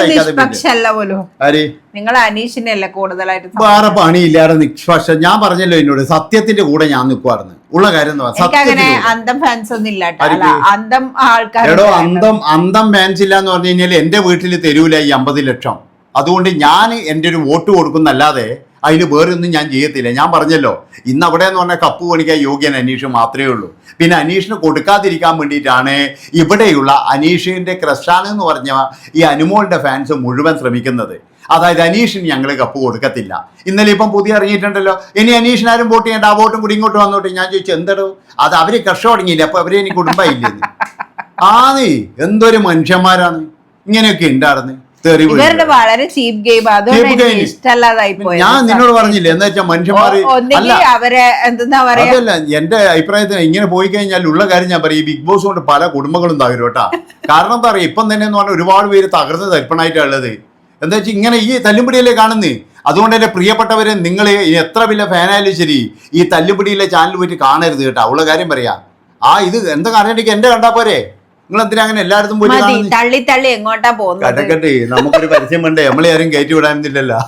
കൂടുതലായിട്ട് വേറെ പണിയില്ലാതെ നിഷ്പക്ഷം. ഞാൻ പറഞ്ഞല്ലോ എന്നോട് സത്യത്തിന്റെ കൂടെ ഞാൻ നിൽക്കുവായിരുന്നു ഉള്ള കാര്യം എന്ന് പറഞ്ഞാൽ എടോ അന്തം അന്തം ഫാൻസ് ഇല്ല എന്ന് പറഞ്ഞു കഴിഞ്ഞാൽ എന്റെ വീട്ടിൽ തരൂല ഈ അമ്പത് ലക്ഷം. അതുകൊണ്ട് ഞാൻ എന്റെ ഒരു വോട്ട് കൊടുക്കുന്നല്ലാതെ അതിന് വേറൊന്നും ഞാൻ ചെയ്യത്തില്ല. ഞാൻ പറഞ്ഞല്ലോ ഇന്ന് അവിടെ എന്ന് പറഞ്ഞാൽ കപ്പ് പണിക്കാൻ യോഗ്യൻ അനീഷ് മാത്രമേ ഉള്ളൂ. പിന്നെ അനീഷിന് കൊടുക്കാതിരിക്കാൻ വേണ്ടിയിട്ടാണ് ഇവിടെയുള്ള അനീഷിന്റെ ക്രഷാണെന്ന് പറഞ്ഞ ഈ അനുമോളുടെ ഫാൻസ് മുഴുവൻ ശ്രമിക്കുന്നത്. അതായത് അനീഷിന് ഞങ്ങൾ കപ്പ് കൊടുക്കത്തില്ല. ഇന്നലെ ഇപ്പം പുതിയ ഇറങ്ങിയിട്ടുണ്ടല്ലോ ഇനി അനീഷിനാരും വോട്ട് ചെയ്യേണ്ട ആ വോട്ടും കൂടി ഇങ്ങോട്ട് വന്നോട്ടെ. ഞാൻ ചോദിച്ചു എന്തടോ? അത് അവർ കർഷ തുടങ്ങിയില്ല? അപ്പൊ അവരെ ഇനി ആ ആന്നേ എന്തൊരു മനുഷ്യന്മാരാണ്. ഇങ്ങനെയൊക്കെ ഉണ്ടായിരുന്നു. ഇവരുടെ വിളിക്കുക. വളരെ ചീപ്പ് ഗെയിം. അതുകൊണ്ട്. ഇഷ്ടമല്ലാതായി ഞാൻ നിന്നോട് പറഞ്ഞില്ലേ എന്താ വെച്ചാൽ മനുഷ്യന്മാര് അവരെ എന്താ പറയാ? അതല്ല എന്റെ അഭിപ്രായത്തിൽ ഇങ്ങനെ പോയി കഴിഞ്ഞാൽ ഉള്ള കാര്യം ഞാൻ പറയും ഈ ബിഗ് ബോസ് കൊണ്ട് പല കുടുംബങ്ങളും തകരും കേട്ടാ. കാരണം എന്താ പറയുക ഇപ്പം തന്നെ എന്ന് പറഞ്ഞാൽ ഒരുപാട് പേര് തകർന്ന് തരിപ്പണായിട്ടുള്ളത് എന്താ വെച്ചാൽ ഇങ്ങനെ ഈ തല്ലുപിടിയല്ലേ കാണുന്നേ? അതുകൊണ്ട് എന്റെ പ്രിയപ്പെട്ടവരെ നിങ്ങൾ എത്ര വലിയ ഫാനായാലും ശരി ഈ തല്ലുപിടിയിലെ ചാനൽ പോയിട്ട് കാണരുത് കേട്ടാ. ഉള്ള കാര്യം പറയാ. ആ ഇത് എന്താ കാരണം എന്റെ കണ്ടാ പോരെ? നിങ്ങൾ എന്തിനാ അങ്ങനെ എല്ലായിടത്തും പോയിട്ട് മതി കാണുന്നത് തള്ളി തള്ളി എങ്ങോട്ടാ പോകുന്നത്? കടക്കട്ടെ നമുക്കൊരു പരസ്യം വേണ്ടേ? നമ്മളെ ആരും കയറ്റി വിടാനില്ലല്ലോ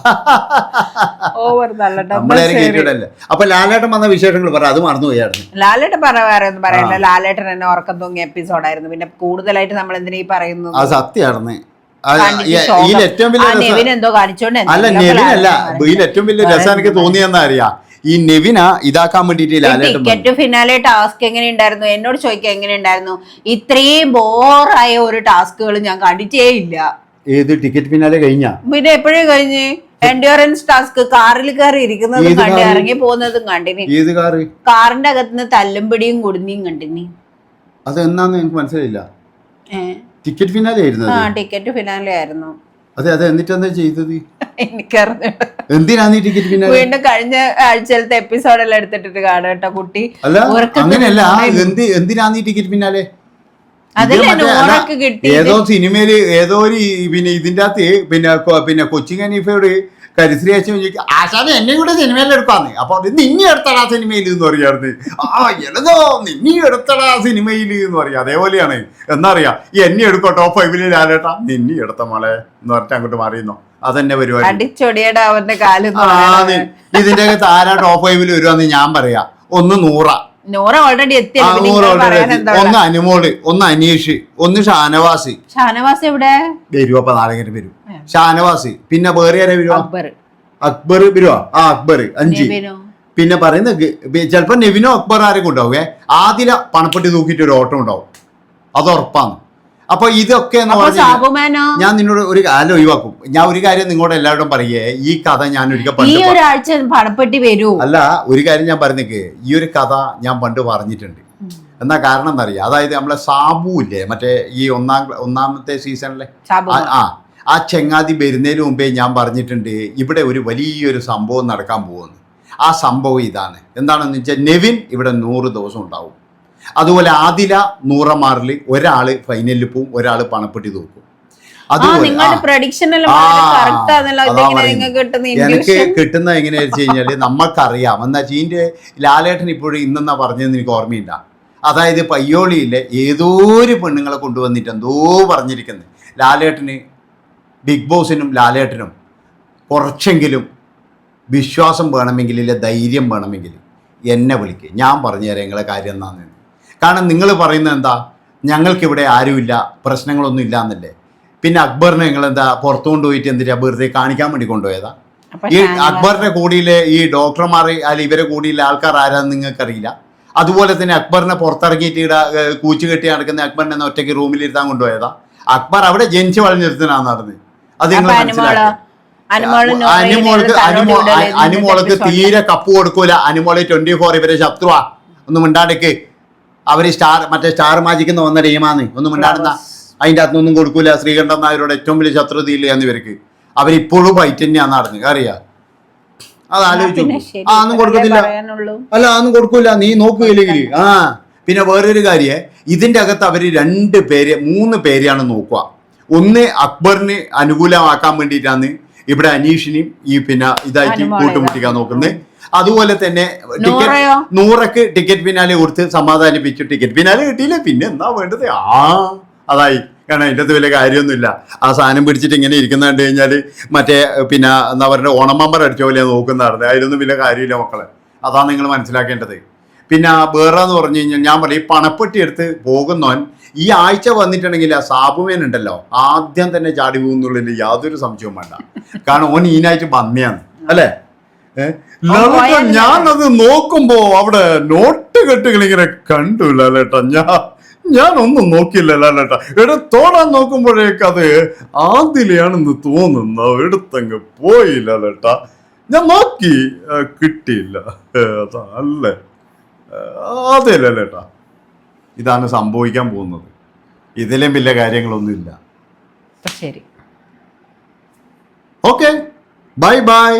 ഓവർ തള്ളട്ടെ നമ്മളെ ആരും ശരി. കയറ്റി വിടല്ല അപ്പൊ ലാലേട്ടൻ വന്ന വിശേഷങ്ങൾ പറ അത് മറന്നുപോയായിരുന്നു ലാലേട്ടൻ പറ വേറെ ഒന്നും പറയണ്ട. ലാലേട്ടൻ എന്നെ ഉറക്കം തൂങ്ങിയ എപ്പിസോഡായിരുന്നു പിന്നെ കൂടുതലായിട്ട് നമ്മൾ എന്തിനാ ഈ പറയുന്നത്? അത് സത്യമായിരുന്നു ഇതിൽ. ഏറ്റവും ആ വലിയ നെവിൻ എന്തോ കാണിച്ചോണ്ട് അല്ല നെവിനല്ല ഇതിൽ ഏറ്റവും വലിയ രസം എനിക്ക് തോന്നിയെന്നാ അറിയാം ഈ നെവിന ഇതാക്കാൻ വേണ്ടിട്ട് ടിക്കറ്റ് ഫിനാലെ ടാസ്ക് എങ്ങനെ ഉണ്ടായിരുന്നു എന്നോട് ചോദിക്കാൻ എങ്ങനെ ഉണ്ടായിരുന്നു ഇത്രയും ബോറായ ഒരു ടാസ്കുകൾ ഞാൻ കണ്ടിട്ടേ ഇല്ല. ഏത് ടിക്കറ്റ് പിന്നാലെ കഴിഞ്ഞ? പിന്നെ എപ്പോഴും കഴിഞ്ഞ്? എൻഡ്യൂറൻസ് ടാസ്ക് കാറിൽ കയറി ഇരിക്കുന്നതും കണ്ടി ഇറങ്ങി പോകുന്നതും കണ്ടിനി. ഏത് കാറ്? കാറിന്റെ അകത്തുനിന്ന് തല്ലും പിടിയും കുടുങ്ങിയും കണ്ടിനി. അത് എന്നാന്ന് എനിക്ക് മനസ്സിലായില്ല. ടിക്കറ്റ് ഫിനാലെ ആയിരുന്നു ആ ടിക്കറ്റ് ഫിനാലെ ആയിരുന്നു. അതെ അതെ എന്നിട്ട് എന്താ ചെയ്തത്? എനിക്കറിഞ്ഞു എന്തിനാ നീ ടിക്കറ്റ് പിന്നാലെ വീണ്ടും കഴിഞ്ഞ ആഴ്ചയിലത്തെ എപ്പിസോഡെല്ലാം എടുത്തിട്ട് കാണും കേട്ടോ കുട്ടി. അല്ല അങ്ങനെയല്ല എന്ത് എന്തിനാന്ന് ഈ ടിക്കറ്റ് പിന്നാലെ? ഏതോ സിനിമയിൽ ഏതോ ഒരു പിന്നെ ഇതിന്റെ അകത്ത് പിന്നെ പിന്നെ കൊച്ചിൻ ഹനീഫയോട് കരിശ്രീ അച്ഛൻ ചോദിക്കും ആശാനെ എന്നെ കൂടെ സിനിമയിൽ എടുക്കാന്ന് അപ്പൊ അത് നിന്നെ എടുത്തടാ സിനിമയിൽ എന്ന് പറയാറുണ്ട് ആ എഴുതോ നിന്നെ എടുത്തടാ സിനിമയിൽ എന്ന് പറയാം. അതേപോലെയാണ്. എന്നറിയാം ഈ എന്നെ എടുക്കോ ടോപ്പ് ഫൈവിൽ ലാലേട്ടാ. നിന്നെ എടുത്ത മോളെ എന്ന് പറഞ്ഞിട്ട് അങ്ങോട്ട് മാറിയുന്നോ. അതെന്നെ പരിപാടി. ഇതിന്റെ താരാട്ട് ഓഫ് ടോപ്പ് ഫൈവിൽ വരുവാന്ന് ഞാൻ പറയാ. ഒന്ന് നൂറ. നൂറ ഓൾറെഡി എത്തി. ഒന്ന് അനുമോൾ ഒന്ന് അനീഷ് ഒന്ന് ഷാനവാസി. ഷാനവാസി എവിടെ? വരും അപ്പൊ നാളെ വരും. ഷാനവാസി പിന്നെ വേറെ ആരെ വരുവ അക്ബർ. അക്ബർ വരുവാ ആ അക്ബർ അഞ്ച്. പിന്നെ പറയുന്ന ചിലപ്പോ നെവിനോ അക്ബർ ആരൊക്കെ ഉണ്ടാവുക ആദ്യം പണപ്പെട്ടി തൂക്കിയിട്ട് ഒരു ഓട്ടം ഉണ്ടാവും. അത് ഉറപ്പാണ്. അപ്പൊ ഇതൊക്കെ എന്ന് പറഞ്ഞാൽ ഞാൻ നിന്നോട് ഒരു കാലം ഒഴിവാക്കും. ഞാൻ ഒരു കാര്യം നിങ്ങളോട് എല്ലാവരോടും പറയേ. ഈ കഥ ഞാൻ ഒരിക്കൽ ഈ ഒരാഴ്ച പണപ്പെട്ടി വരൂ. അല്ല ഒരു കാര്യം ഞാൻ പറഞ്ഞേക്ക് ഈ ഒരു കഥ ഞാൻ പണ്ട് പറഞ്ഞിട്ടുണ്ട്. എന്നാ കാരണം എന്നറിയാം അതായത് നമ്മളെ സാബു ഇല്ലേ? മറ്റേ ഈ ഒന്നാം ഒന്നാമത്തെ സീസണിലെ ആ ആ. ചെങ്ങാതി വരുന്നതിന് മുമ്പേ ഞാൻ പറഞ്ഞിട്ടുണ്ട് ഇവിടെ ഒരു വലിയൊരു സംഭവം നടക്കാൻ പോകുന്നു. ആ സംഭവം ഇതാണ്. എന്താണെന്ന് വെച്ചാൽ നെവിൻ ഇവിടെ നൂറ് ദിവസം ഉണ്ടാവും. അതുപോലെ ആദില നൂറമാറിൽ ഒരാൾ ഫൈനലിൽ പോവും ഒരാൾ പണപ്പെട്ടി തൂക്കും എനിക്ക് കിട്ടുന്ന എങ്ങനെയാ വെച്ച് കഴിഞ്ഞാൽ നമ്മൾക്കറിയാം എന്നാ ചീന്റെ ലാലേട്ടൻ ഇപ്പോഴും ഇന്നെന്നാ പറഞ്ഞതെന്ന് എനിക്ക് ഓർമ്മയില്ല. അതായത് പയ്യോളിയിലെ ഏതോ ഒരു പെണ്ണുങ്ങളെ കൊണ്ടുവന്നിട്ട് എന്തോ പറഞ്ഞിരിക്കുന്നത് ലാലേട്ടന് ബിഗ് ബോസിനും ലാലേട്ടനും കുറച്ചെങ്കിലും വിശ്വാസം വേണമെങ്കിൽ ധൈര്യം വേണമെങ്കിൽ എന്നെ വിളിക്കുക ഞാൻ പറഞ്ഞുതരാം നിങ്ങളെ കാര്യം എന്താണെന്ന് കാരണം നിങ്ങൾ പറയുന്നത് എന്താ? ഞങ്ങൾക്കിവിടെ ആരുമില്ല പ്രശ്നങ്ങളൊന്നും ഇല്ല എന്നല്ലേ പിന്നെ അക്ബറിനെ നിങ്ങൾ എന്താ പുറത്തു കൊണ്ടുപോയിട്ട് എന്തിനാ വെറുതെ കാണിക്കാൻ വേണ്ടി കൊണ്ടുപോയതാ? ഈ അക്ബറിന്റെ കൂടിയിലെ ഈ ഡോക്ടർമാർ അല്ല ഇവരെ കൂടിയിലെ ആൾക്കാർ ആരാന്ന് നിങ്ങൾക്കറിയില്ല. അതുപോലെ തന്നെ അക്ബറിനെ പുറത്തിറങ്ങിയിട്ട് ഇട കൂച്ചു കെട്ടി നടക്കുന്ന അക്ബറിനെ ഒറ്റയ്ക്ക് റൂമിൽ ഇരുത്താൻ കൊണ്ടുപോയതാ. അക്ബർ അവിടെ ജനിച്ച് വളഞ്ഞിരുത്തനാണ് നടന്നത് അത് നിങ്ങൾ മനസ്സിലാക്കി. അനുമോൾക്ക് തലോടി അനുമോ അനുമോൾക്ക് തീരെ കപ്പ് കൊടുക്കൂല. അനുമോളെ ട്വന്റി ഫോർ ഇവരെ ശത്രുവാ. ഒന്നും മിണ്ടാണ്ടിക്ക്. അവർ സ്റ്റാർ മറ്റേ സ്റ്റാർ മാജിക്ക് എന്ന് വന്ന ടീമാന്ന്. ഒന്നും ഉണ്ടാകുന്ന അതിന്റെ അകത്തൊന്നും കൊടുക്കൂല. ശ്രീകണ്ഠൻ നായരുടെ ഏറ്റവും വലിയ ശത്രുതയില്ല എന്ന് ഇവർക്ക്. അവരിപ്പോഴും ഫൈറ്റ് തന്നെയാണ് നടന്നത് അറിയാ? അത് ആലോചിച്ചു ആ ഒന്നും കൊടുക്കത്തില്ല. അല്ല അതൊന്നും കൊടുക്കൂല. നീ നോക്കുകയില്ലെങ്കിൽ ആ പിന്നെ വേറൊരു കാര്യേ. ഇതിന്റെ അകത്ത് അവർ രണ്ട് പേര് മൂന്ന് പേരെയാണ് നോക്കുക. ഒന്ന് അക്ബറിന് അനുകൂലമാക്കാൻ വേണ്ടിയിട്ടാണ് ഇവിടെ അനീഷിനെയും ഈ പിന്നെ ഇതായിട്ട് കൂട്ടുമുട്ടിക്കാൻ നോക്കുന്നത്. അതുപോലെ തന്നെ ടിക്കറ്റ്? നൂറക്ക് ടിക്കറ്റ് പിന്നാലെ കൊടുത്ത് സമാധാനിപ്പിച്ചു. ടിക്കറ്റ് പിന്നാലെ കിട്ടിയില്ല. പിന്നെ എന്താ വേണ്ടത്? ആ അതായി. കാരണം അതിന്റെ അകത്ത് വലിയ കാര്യമൊന്നുമില്ല. ആ സാധനം പിടിച്ചിട്ട് ഇങ്ങനെ ഇരിക്കുന്ന കണ്ടു കഴിഞ്ഞാൽ മറ്റേ പിന്നെ എന്താ പറയുക ഓണമമ്പർ അടിച്ച പോലെ നോക്കുന്നതാണ് അതിലൊന്നും വലിയ കാര്യമില്ല മക്കളെ. അതാണ് നിങ്ങൾ മനസ്സിലാക്കേണ്ടത്. പിന്നെ വേറെ എന്ന് പറഞ്ഞു കഴിഞ്ഞാൽ ഞാൻ പറയും ഈ പണപ്പെട്ടി എടുത്ത് പോകുന്നവൻ ഈ ആഴ്ച വന്നിട്ടുണ്ടെങ്കിൽ ആ സാബുമേൻ ഉണ്ടല്ലോ ആദ്യം തന്നെ ചാടി പോകുന്നുള്ളിൽ യാതൊരു സംശയവും വേണ്ട. കാരണം ഓൻ ഈനായിട്ട് വന്നയാണ് അല്ലേ? ലളിത, ഞാൻ ഞാനത് നോക്കുമ്പോ അവിടെ നോട്ട് കെട്ടുകൾ ഇങ്ങനെ കണ്ടു ലാലേട്ടാ ഞാൻ ഒന്നും നോക്കിയില്ല ലാലേട്ടാ എടുത്തോടാൻ തോടാൻ നോക്കുമ്പോഴേക്ക് അത് ആദിലെയാണെന്ന് തോന്നുന്നു. എടുത്തങ്ങ് പോയില്ല ലാലേട്ടാ ഞാൻ നോക്കി കിട്ടിയില്ല. അതല്ലേ? അതാ അതെ ലാലേട്ടാ ഇതാണ് സംഭവിക്കാൻ പോകുന്നത്. ഇതിലും വലിയ കാര്യങ്ങളൊന്നുമില്ല ശരി. ഓക്കെ. Bye bye.